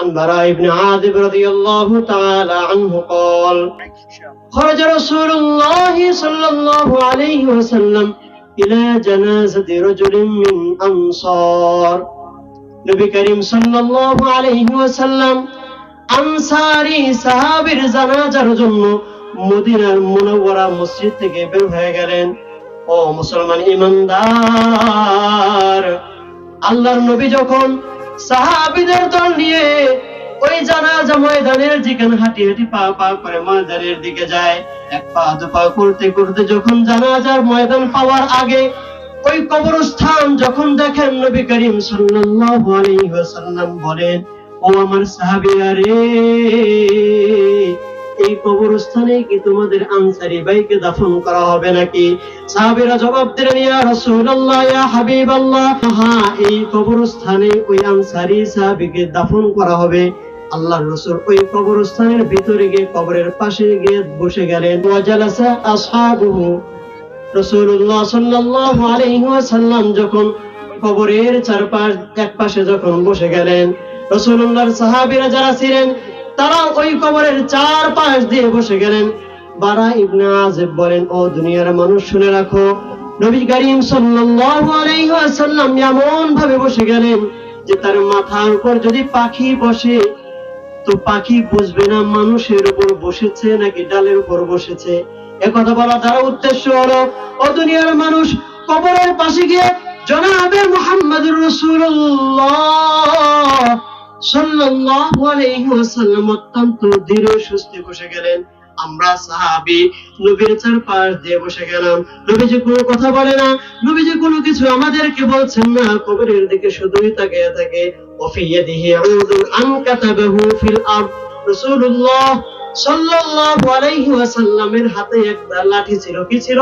عن براء بن عازب رضي الله تعالى عنه قال خرج رسول الله صلى الله عليه وسلم إلى جنازة رجل من أنصار নবী করিম সাল্লাল্লাহু আলাইহি ওয়াসাল্লাম আনসারি সাহাবীর জানাজার জন্য মদিনার মুনাওয়ারা মসজিদ থেকে বের হয়ে গেলেন ও মুসলমান ইমানদার আল্লাহর নবী যখন সাহাবীদের দল নিয়ে ওই জানাজা ময়দানের যেখানে হাঁটি হাঁটি পা পা করে মাজারের দিকে যায়। এক পা দু পা করতে করতে যখন জানাজার ময়দান পাওয়ার আগে ওই কবরস্থান যখন দেখেন নবী করিম সাল্লাল্লাহু আলাইহি ওয়াসাল্লাম বলেন, ও আমার সাহাবীরা রে এই কবরস্থানে কি তোমাদের আনসারি ভাইকে দাফন করা হবে নাকি? সাহাবীরা জবাব দিলেন, ইয়া রাসূলুল্লাহ, ইয়া হাবিবাল্লাহ। হ্যাঁ এই কবরস্থানে ওই আনসারি সাহাবীকে দাফন করা হবে। আল্লাহর রাসূল ওই কবরস্থানের ভিতরে গিয়ে কবরের পাশে গিয়ে বসে গেলেন। ওয়াজালাসা আসহাবুহু। রসুল্লাহ সাল্লাল্লাহু আলাইহি ওয়াসাল্লাম যখন কবরের চারপাশ এক পাশে যখন বসে গেলেন রসুল্লাহর সাহাবীরা যারা ছিলেন তারা ওই কবরের চার পাশ দিয়ে বসে গেলেন। বারা ইবনে আজেব বলেন, ও দুনিয়ার মানুষ, শুনে রাখো, নবী করিম সাল্লাল্লাহু আলাইহি ওয়াসাল্লাম এমন ভাবে বসে গেলেন যে তার মাথার উপর যদি পাখি বসে, তো পাখি বুঝবে না মানুষের উপর বসেছে নাকি ডালের উপর বসেছে। একথা বলা দ্বারা উদ্দেশ্য হলো, ও দুনিয়ার মানুষ, কবরের পাশে গিয়ে জনাবে মুহাম্মদুর রাসূলুল্লাহ। সাল্লাল্লাহু আলাইহি ওয়াসাল্লাম অত্যন্ত ধীর সুস্থে বসে গেলেন। আমরা সাহাবি, নবীর দিয়ে বসে গেলাম। কোনো কথা বলে না। কোনো কিছু আমাদেরকে বলছেন না। কবরের দিকে শুধুই তাকিয়ে থাকে। আন কাতাবাহু ফিল রাসূলুল্লাহ সাল্লাল্লাহু আলাইহি ওয়াসাল্লামের হাতে একটা লাঠি ছিল। কি ছিল?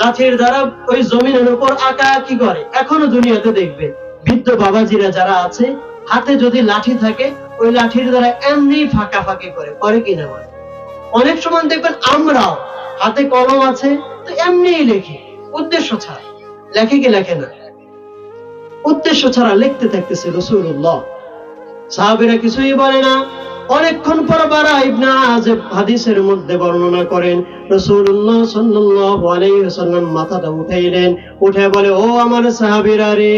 লাঠির দ্বারা ওই জমিনের উপর আঁকা কি করে। এখনও দুনিয়াতে দেখবে। বৃদ্ধ বাবাজিরা যারা আছে হাতে যদি লাঠি থাকে, ওই লাঠির দ্বারা এমনি ফাঁকা ফাঁকি করে। করে কিনা বলে? অনেক সময় দেখবেন আমরাও হাতে কলম আছে, তো এমনিই লেখি। উদ্দেশ্য ছাড়া। লেখে কি লেখে না? উদ্দেশ্য ছাড়া লিখতে থাকতেছে রসুল্লাহ সাহাবিরা কিছুই বলে না। অনেকক্ষণ পর বারা ইবনা আজেব হাদিসের মধ্যে বর্ণনা করেন, রাসূলুল্লাহ সাল্লাল্লাহু আলাইহি ওয়াসাল্লাম মাথাটা উঠাইলেন। উঠে বলে, ও আমার সাহাবীরা রে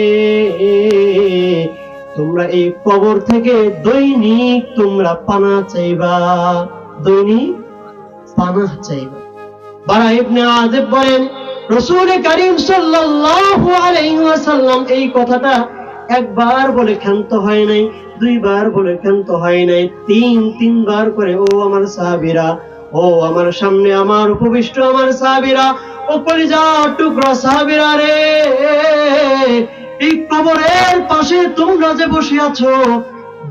তোমরা এই কবর থেকে দৈনিক তোমরা পানা চাইবা। দৈনিক পানা চাইবা। বারা ইবনে আজেব বলেন, রাসূল করিম সাল্লাল্লাহু আলাইহি ওয়াসাল্লাম এই কথাটা একবার বলে ক্ষান্ত হয় নাই, দুইবার বলে ক্ষান্ত হয় নাই, তিন, তিনবার করে, ও আমার সাহাবীরা, ও আমার সামনে আমার উপবিষ্ট আমার সাহাবীরা ও কলিজা টুকরা সাহাবীরা রে এই কবরের পাশে তোমরা যে বসে আছো,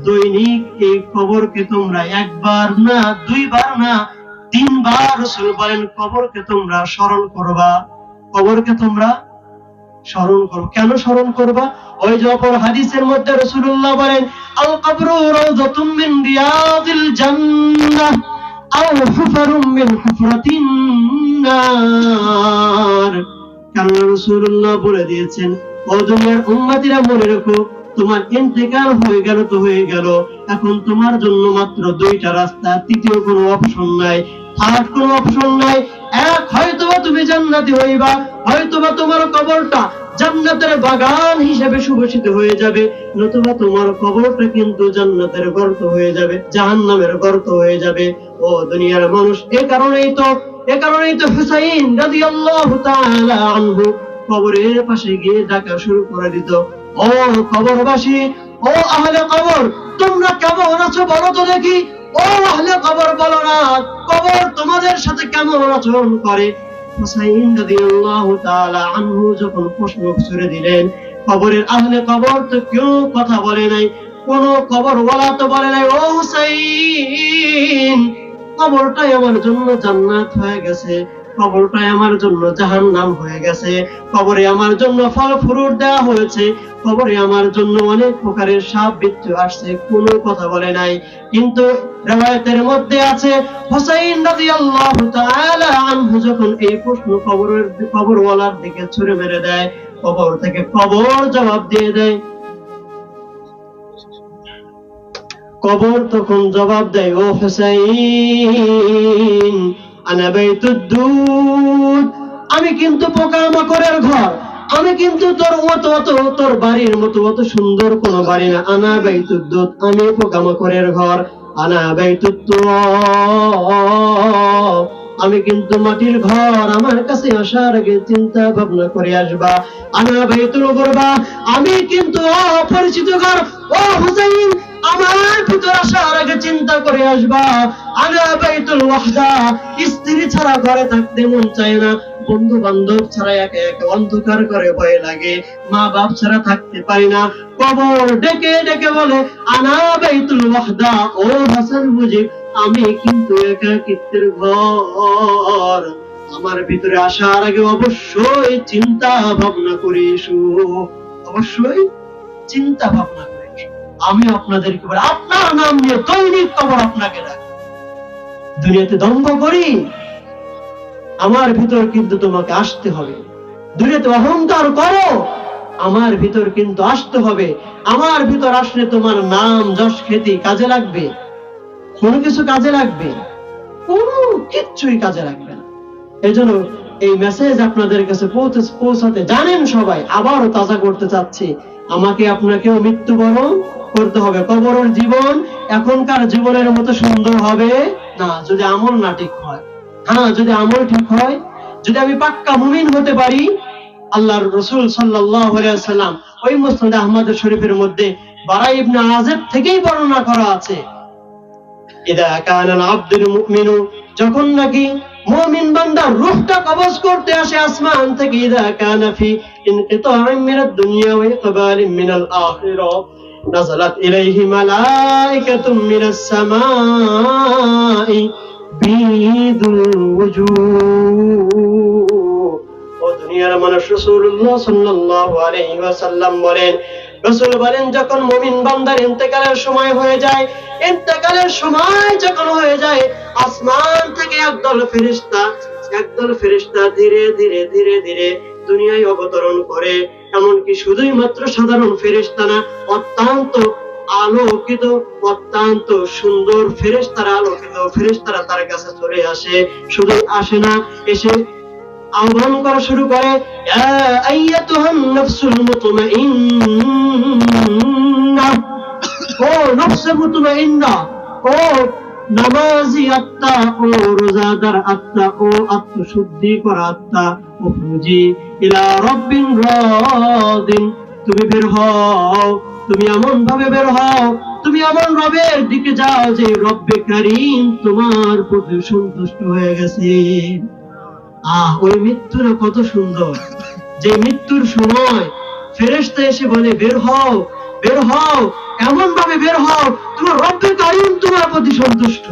দৈনিক এই কবরকে তোমরা একবার না, দুইবার না, তিনবার বলেন, কবরকে তোমরা স্মরণ করবা। কবরকে তোমরা স্মরণ করো কেন স্মরণ করবা? ওই যে অপর হাদিসের মধ্যে রাসূলুল্লাহ বলেন, আল কবরু রাউযাতুম রিয়াদিল জান্নাহ, আও হুফারুম মিন হুফরাতিন নার। কারণ রাসূলুল্লাহ বলে দিয়েছেন ও দুনিয়ার উম্মতিরা মনে রাখো, তোমার ইন্তেকাল হয়ে গেল তো হয়ে গেল। এখন তোমার জন্য মাত্র দুইটা রাস্তা, তৃতীয় কোনো অপশন নাই থার্ড কোনো অপশন নাই। এক হয়তোবা তুমি জান্নাতি হইবা, হয়তোবা তোমার কবরটা জান্নাতের বাগান হিসেবে সুঘোষিত হয়ে যাবে, নতুবা তোমার কবরটা কিন্তু জান্নাতের গর্ত হয়ে যাবে, জাহান্নামের গর্ত হয়ে যাবে। ও দুনিয়ার মানুষ, এ কারণেই তো, এ কারণেই তো হুসাইন রাদিয়াল্লাহু তাআলা আনহু কবরের পাশে গিয়ে ডাকা শুরু করে দিত। ও কবরবাসী, ও আহলে কবর, তোমরা কেমন আছো বলো তো দেখি। ও আহলে কবর বলো না, কবর তোমাদের সাথে কেমন আচরণ করে? হুসাইন রাদিয়াল্লাহু তাআলা আনহু যখন প্রশ্ন ছুড়ে দিলেন, কবরের আহলে কবর তো কেউ কথা বলে নাই, কোন কবর ওয়ালা তো বলে নাই, ও হুসাইন, কবরটাই আমার জন্য জান্নাত হয়ে গেছে। কবরটাই আমার জন্য জাহান্নাম হয়ে গেছে। কবরে আমার জন্য ফল ফুরুট দেওয়া হয়েছে। কবরে আমার জন্য অনেক প্রকারের সাপ বিচ্ছু আসছে, কোনো কথা বলে নাই। কিন্তু রেওয়ায়তের মধ্যে আছে, হুসাইন রাদিয়াল্লাহু তাআলা আনহু যখন এই প্রশ্ন কবরের কবরওয়ালার দিকে ছুড়ে মেরে দেয়, কবর থেকে কবর জবাব দিয়ে দেয়। কবর তখন জবাব দেয়, ও হুসাইন আমি কিন্তু পোকামাকড়ের ঘর। আমি কিন্তু তোর মতো অত, তোর বাড়ির মতো, অত সুন্দর কোন বাড়ি না। আনা বাইতুদ্দুদ আমি পোকামাকড়ের ঘর। আনা বাইতুত্তুরাব আমি কিন্তু মাটির ঘর। আমার কাছে আসার আগে চিন্তা ভাবনা করে আসবা। আনা বাইতুল গুরবা। আমি কিন্তু অপরিচিত ঘর। ও হুসাইন আমার ভিতর আসার আগে চিন্তা করে আসবা বাইতুল ওয়াহদা, স্ত্রী ছাড়া ঘরে থাকতে মন চায় না। বন্ধু বান্ধব ছাড়া একে একে অন্ধকার করে ভয় লাগে। মা বাপ ছাড়া থাকতে পারি না। কবর ডেকে ডেকে বলে, আনা বাইতুল ওয়াহদা, ও হাসান মুজিব, আমি কিন্তু একাকিত্বের ঘর। আমার ভিতরে আসার আগে অবশ্যই চিন্তা ভাবনা করে অবশ্যই চিন্তা ভাবনা আমি আপনাদেরকে বলি, আপনার নাম নিয়ে দৈনিক খবর আপনাকে ডাকি দুনিয়াতে দম্ভ করি, আমার ভিতর কিন্তু তোমাকে আসতে হবে। দুনিয়াতে অহংকার করো, আমার ভিতর কিন্তু আসতে হবে। আমার ভিতর আসলে তোমার নাম, যশ, খ্যাতি কাজে লাগবে। কোনো কিছু কাজে লাগবে। কোনো কিচ্ছুই কাজে লাগবে না। এই জন্য এই মেসেজ আপনাদের কাছে পৌঁছাতে জানেন সবাই, আবারও তাজা করতে চাচ্ছি। আমাকে আপনাকেও মৃত্যুবরণ করতে হবে। কবরের জীবন এখনকার জীবনের মতো সুন্দর হবে না, যদি আমল না ঠিক হয়। হ্যাঁ যদি আমল ঠিক হয়, যদি আমি পাক্কা মুমিন হতে পারি, আল্লাহর রসুল সাল্লাম ওই মুসনাদ আহমদ শরীফের মধ্যে বারাই ইবনে আযিব থেকেই বর্ণনা করা আছে। ইদা কানাল আব্দুল মুমিনু, যখন নাকি মুমিন বান্দা রূহটা কবজ করতে আসে আসমান থেকে, ইদা কানা ফি ইনকিতা'in মিনাদ দুনিয়া ওয়া ইকবালিন মিনাল আখিরা নাযালাত ইলাইহি মালাইকাতুম মিনাস সামাই বিদুল ওয়ুজুহ ও দুনিয়ার মানুষ রাসূলুল্লাহ সাল্লাল্লাহু আলাইহি ওয়াসাল্লাম বলেন, রসুল বলেন, যখন মুমিন বান্দার ইন্তেকালের সময় হয়ে যায়, ইন্তেকালের সময় যখন হয়ে যায় আসমান থেকে একদল ফেরেশতা একদল ফেরেশতা ধীরে ধীরে ধীরে ধীরে দুনিয়ায় অবতরণ করে। এমনকি শুধুই মাত্র সাধারণ ফেরেশতা না, অত্যন্ত আলোকিত, অত্যন্ত সুন্দর ফেরেশতারা আলোকিত ফেরেশতারা তার কাছে চলে আসে। শুধু আসে না, এসে আহ্বান করা শুরু করে ও নফসে মুতমাইন্না, ও নামাজি আত্মা ও রোজাদার আত্মা ও আত্মশুদ্ধি করা আত্মা ও ফুজি ইলা রব্বিন রাদিন তুমি বের হও, তুমি এমন ভাবে বের হও, তুমি এমন রবের দিকে যাও যে রব্বে কারিম তোমার প্রতি সন্তুষ্ট হয়ে গেছে। আহ, ওই মৃত্যুটা কত সুন্দর। যে মৃত্যুর সময় ফেরেশতা এসে বলে, বের হও বের হও, এমন ভাবে বের হও, তোমার রব্বে কারিম তোমার প্রতি সন্তুষ্ট।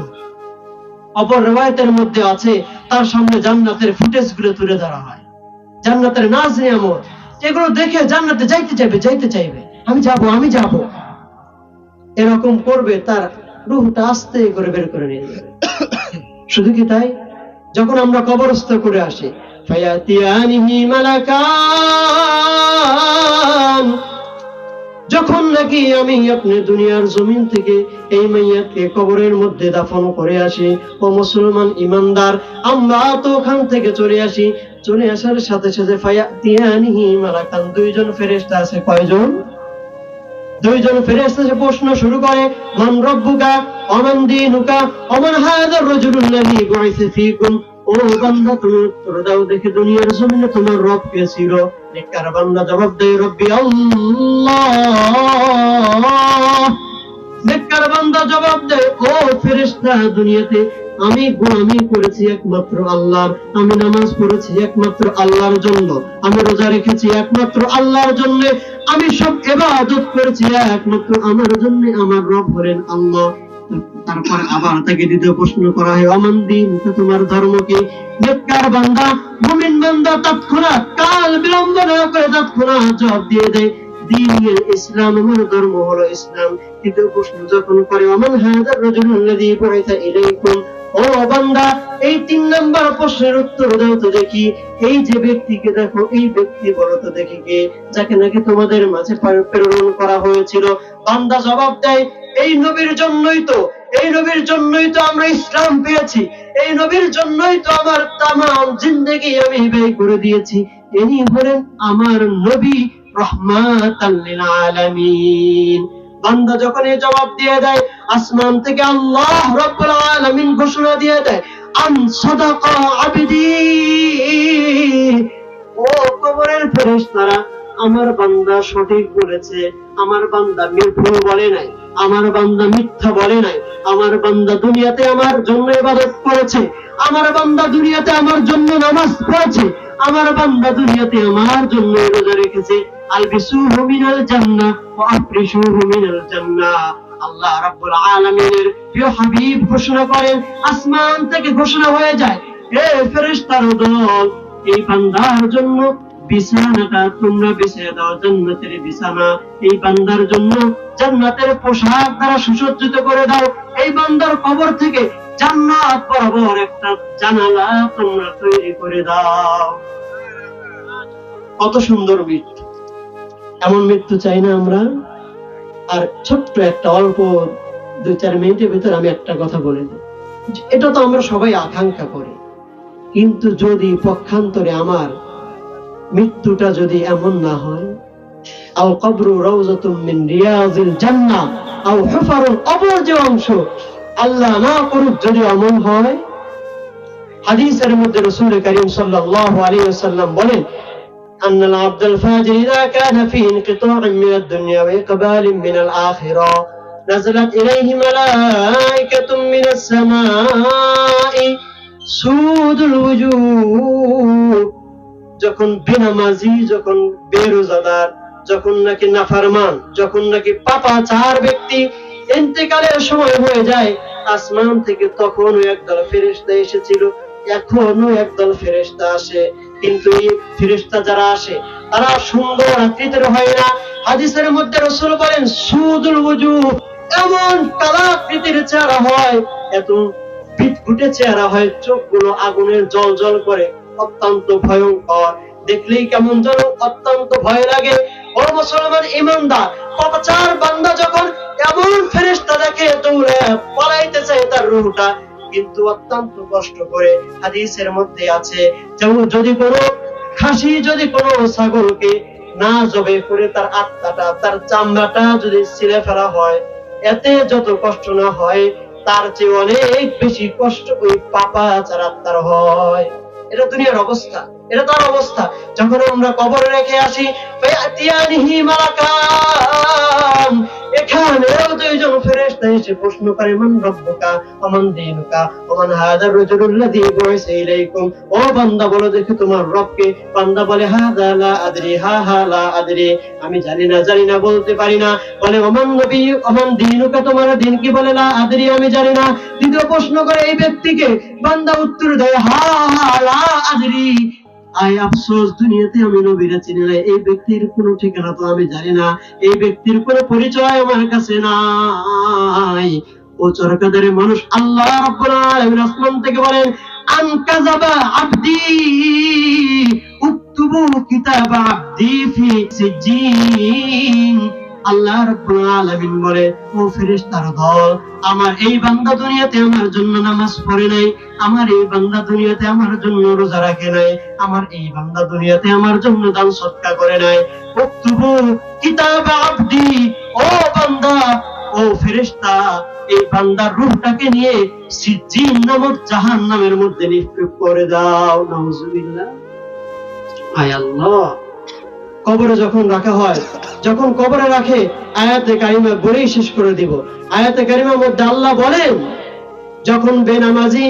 অপর রেওয়ায়তের মধ্যে আছে, তার সামনে জান্নাতের ফুটেজগুলো তুলে ধরা হয়। জান্নাতের নাজ নিয়ামত, এগুলো দেখে জান্নাতে যাইতে চাইবে যাইতে চাইবে। আমি যাব আমি যাব। এরকম করবে, তার রুহটা আস্তে করে বের করে নিয়ে যাবে। শুধু কি তাই? যখন আমরা কবরস্থ করে আসি, ফায়াতিয়ানিহি মালাকান যখন নাকি আমি আপনি দুনিয়ার জমিন থেকে এই মাইয়াকে কবরের মধ্যে দাফন করে আসি, ও মুসলমান ইমানদার, আমরা তো ওখান থেকে চলে আসি। চলে আসার সাথে সাথে ফায়া ফায়াতিয়ানিহি মালাকান, দুইজন ফেরেশতা আছে, কয়জন? দুইজন ফেরেশতা এসে প্রশ্ন শুরু করে, মান রব্বুকা, অমান দীনুকা, অমান হাযার রাজুলুল্লাযী বুইসা ফীকুম? ও বান্দা তুমি উত্তর দাও দেখে দুনিয়ার জমিনে তোমার রব কে ছিল? আমি গোলামি করেছি একমাত্র আল্লাহর, আমি নামাজ পড়েছি একমাত্র আল্লাহর জন্য, আমি রোজা রেখেছি একমাত্র আল্লাহর জন্য, আমি সব এবাদত করেছি একমাত্র আমার জন্য, আমার রব হলেন আল্লাহ। তারপর আবার তাকে দ্বিতীয় প্রশ্ন করা হয়, অমান দিন তোমার ধর্ম কি? বান্দা মুমিন বান্দা, তৎক্ষণাৎ কাল জবাব দিয়ে দেয়। ইসলাম, আমার ধর্ম হলো ইসলাম। তৃতীয় প্রশ্ন যখন করে ও বান্দা, এই তিন প্রশ্নের উত্তর দাও তো দেখি। এই যে ব্যক্তিকে দেখো, এই ব্যক্তি বলো তো দেখি কে, যাকে নাকি তোমাদের মাঝে প্রেরণ করা হয়েছিল। বান্দা জবাব দেয়, এই নবীর জন্যই তো, এই নবীর জন্যই তো আমরা ইসলাম পেয়েছি। এই নবীর জন্যই তো আমার তাম জিন্দগি আমি ব্যয় করে দিয়েছি। ইনি হলেন আমার নবী রহমাতাল আলামিন। বান্দা যখন এই জবাব দিয়ে দেয়, আসমান থেকে আল্লাহ রব্বুল আলামিন ঘোষণা দিয়ে দেয়, আন সাদাকা আবিদি। ও কবরের ফেরেশতারা, আমার বান্দা সঠিক বলেছে, আমার বান্দা মিথ্যা বলে নাই, আমার বান্দা মিথ্যা বলে নাই, আমার বান্দা দুনিয়াতে আমার জন্য ইবাদত করেছে, আমার বান্দা দুনিয়াতে আমার জন্য নামাজ পড়েছে আমার বান্দা দুনিয়াতে আমার জন্য রোজা রেখেছে। মিনাল মিনাল আল্লাহ রাব্বুল আলামিনের প্রিয় হাবিব ঘোষণা করেন, আসমান থেকে ঘোষণা হয়ে যায় ফেরেশতার দল, এই বান্দার জন্য বিছানাটা তোমরা বিছিয়ে দাও, জান্নাতের বিছানা। এই বান্দার জন্য জান্নাতের পোশাক দ্বারা সুসজ্জিত করে দাও। এই বান্দার কবর থেকে জান্নাত বরাবর একটা জানালা তোমরা তৈরি করে দাও। কত সুন্দর মৃত্যু। এমন মৃত্যু চাই না আমরা। আর ছোট্ট একটা, অল্প দুই চার মিনিটের আমি একটা কথা বলে দিই। এটা তো আমরা সবাই আকাঙ্ক্ষা করি। কিন্তু যদি পক্ষান্তরে আমার মৃত্যুটা যদি এমন না হয় আও কবরু রাউজাতুম মিন রিয়াজিল জান্নাহ, আও হুফারুল কবর যে অংশ আল্লাহ না করুক যদি এমন হয় হাদিসের মধ্যে রাসূল করিম সাল্লাল্লাহু আলাইহি ওয়াসাল্লাম বলেন أن العبد الفاجر إذا كان في انقطاع من الدنيا وإقبال من الآخرة نزلت إليه ملائكة من السماء سود الوجوه যখন বেনামাজি যখন বেরোজাদার যখন নাকি নাফারমান যখন নাকি পাপাচার ব্যক্তি ইন্তেকালের সময় হয়ে যায়, আসমান থেকে তখনও একদল ফেরেশতা এসেছিল এখনও একদল ফেরেশতা আসে। কিন্তু এই ফেরেশতা যারা আসে, তারা সুন্দর আকৃতির হয় না। হাদিসের মধ্যে রসুল বলেন, সুদুল উজু এমন কালাকৃতির চেহারা হয়, এত পিটকুটে চেহারা হয়, চোখগুলো আগুনের জল জল করে, অত্যন্ত ভয়ঙ্কর। দেখলেই কেমন যেন অত্যন্ত ভয় লাগে। ও মুসলমান ইমানদার, পাপাচার বান্দা যখন এমন দেখে দৌড়ে চায় তার রুহটা, কিন্তু অত্যন্ত কষ্ট করে হাদিসের মধ্যে আছে, যেমন যদি কোনো খাসি, যদি কোনো ছাগলকে না জবে করে তার আত্মাটা, তার চামড়াটা যদি ছিঁড়ে ফেলা হয়, এতে যত কষ্ট না হয়, তার চেয়ে অনেক বেশি কষ্ট ওই পাপা চার আত্মার হয়। এটা দুনিয়ার অবস্থা। এটা তার অবস্থা। যখন আমরা কবরে রেখে আসি এখানেও দুইজন ফেরেশতা এসে প্রশ্ন করে রব্বুকা ইলাইকুম ও বান্দা, বলো তোমার রবকে। বান্দা বলে, হাদা লা আদরি, হা হা লা আদরি আমি জানি না জানি না, বলতে পারি না। বলে ওমান নবী ওমান দীনুকা, তোমার দিন কি বলে লা আদরি আমি জানি না। দ্বিতীয় প্রশ্ন করে, এই ব্যক্তিকে বান্দা উত্তর দেয়, হা হা লা আদরি আয় আফসোস, দুনিয়াতে আমি নবীরা চিনি না এই ব্যক্তির কোনো ঠিকানা তো আমি জানি না। এই ব্যক্তির কোনো পরিচয় আমার কাছে নাই। ও চরকাদারে মানুষ আল্লাহ রাব্বুল আসমান থেকে বলেন আন কাযাবা আবদি, উক্তুবু কিতাব আবদি ফি সিজিন আল্লাহ রাব্বুল আলামিন বলে, ও ফেরেশতার দল, আমার এই বান্দা দুনিয়াতে আমার জন্য নামাজ পড়ে নাই, আমার এই বান্দা দুনিয়াতে আমার জন্য রোজা রাখে নাই, আমার এই বান্দা দুনিয়াতে আমার জন্য দান সৎকা করে নাই। উকতুবু কিতাব আবদি, ও বান্দা, ও ফেরেশতা, এই বান্দার রূহটাকে নিয়ে সিজিন নামক জাহান্নামের মধ্যে নিক্ষেপ করে দাও, নাউজুবিল্লাহ। আয় আল্লাহ কবরে যখন রাখা হয়, যখন কবরে রাখে, আয়াতে কারিমা বলেই শেষ করে দিব। আয়াতে কারিমার মধ্যে আল্লাহ বলেন, যখন বেনামাজি,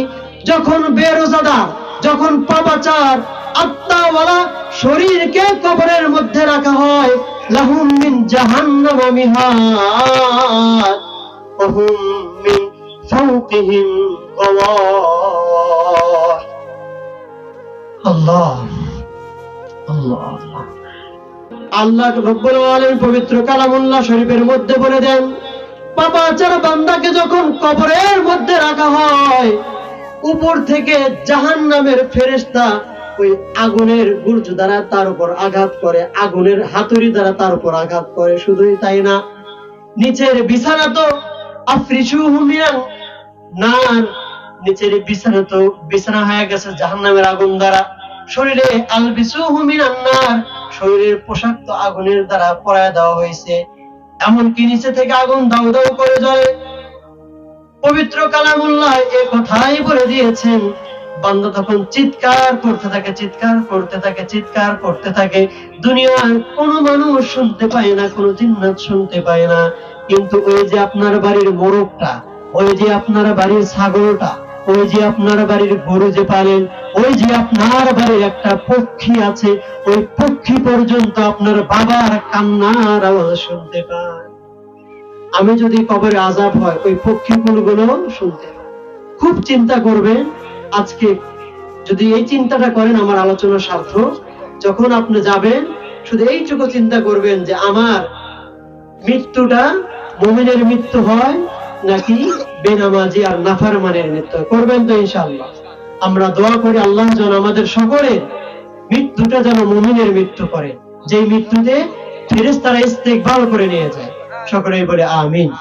যখন বেরোজাদার যখন পাপাচার আত্মাওয়ালা শরীরকে কবরের মধ্যে রাখা হয়, লাহুম মিন জাহান্নাম মিহাদ ওহুম মিন ফাওকিহিম আল্লাহ আল্লাহ আল্লাহ। আল্লাহ রব্বুল আলামিন পবিত্র কালামুল্লাহ শরীফের মধ্যে বলে দেন, পাপাচার বান্দাকে যখন কবরের মধ্যে রাখা হয়, উপর থেকে জাহান্নামের ফেরেশতা ওই আগুনের গুর্জ দ্বারা তার উপর আঘাত করে, আগুনের হাতুড়ি দ্বারা তার উপর আঘাত করে। শুধুই তাই না, নিচের বিছানা তো নিচের বিছানা তো বিছানা হয়ে গেছে জাহান্নামের আগুন দ্বারা। শরীরে আলবিসুহু মিনান নার শরীরের পোশাক তো আগুনের দ্বারা পরায় দেওয়া হয়েছে। এমনকি নিচে থেকে আগুন দাউ দাউ করে জ্বলে। পবিত্র কালামুল্লাহ এ কথাই বলে দিয়েছেন, বান্দা তখন চিৎকার করতে থাকে, চিৎকার করতে থাকে, চিৎকার করতে থাকে। দুনিয়ার কোনো মানুষ শুনতে পায় না, কোনো জিন্নাত শুনতে পায় না। কিন্তু ওই যে আপনার বাড়ির মোরগটা, ওই যে আপনার বাড়ির ছাগলটা ওই যে আপনার বাড়ির গরু যে পালেন, ওই যে আপনার বাড়ির একটা পক্ষী আছে, ওই পক্ষী পর্যন্ত আপনার বাবার কান্নার আওয়াজ শুনতে পায় আমি যদি কবরে আজাব হয়, ওই পক্ষীগুলো শুনতে পাই। খুব চিন্তা করবেন, আজকে যদি এই চিন্তাটা করেন, আমার আলোচনা সার্থক যখন আপনি যাবেন, শুধু এইটুকু চিন্তা করবেন যে আমার মৃত্যুটা, মুমিনের মৃত্যু হয় নাকি বেনামাজি আর নাফারমানের মৃত্যু করবেন তো ইনশাআল্লাহ। আমরা দোয়া করি আল্লাহ যেন আমাদের সকলে মৃত্যুটা যেন মুমিনের মৃত্যু করে। যে মৃত্যুতে ফেরেস্তারা ইস্তেকবাল করে নিয়ে যায়। সকলেই বলে, আমিন।